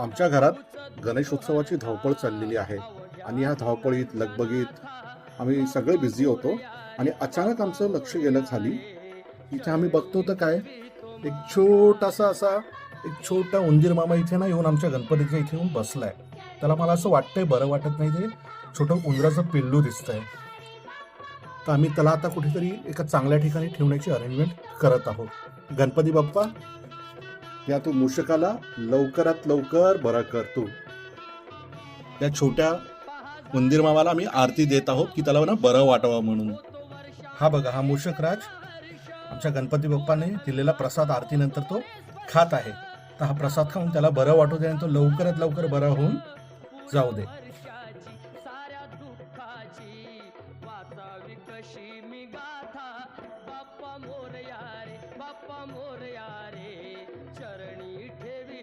आमच्या घरात गणेशोत्सवाची धावपळ चाललेली आहे. आणि या धावपळीत लगबगीत आम्ही सगळे बिझी होतो. आणि अचानक आमचं लक्ष गेलं खाली. इथे आम्ही बघतो तर काय? एक छोटासा असा एक छोटा उंदीर मामा इथे ना येऊन आमच्या गणपतीच्या इथे येऊन बसलाय. त्याला मला असं वाटतंय बरं वाटत नाही ते छोटं उंदराचं पिल्लू दिसतंय. तर आम्ही त्याला आता कुठेतरी एका चांगल्या ठिकाणी ठेवण्याची अरेंजमेंट करत आहोत. गणपती बाप्पा या तू मूषकाला लवकरात लवकर बरा करतो त्या छोट्या उंदीर मामाला आम्ही आरती देत आहोत की त्याला ना बरं वाटावं म्हणून. हा बघा हा मूषकराज आमच्या गणपती बाप्पाने दिलेला प्रसाद आरतीनंतर तो खात आहे. तर हा प्रसाद खाऊन त्याला बरं वाटू दे आणि तो लवकरात लवकर बरा होऊन जाऊ दे.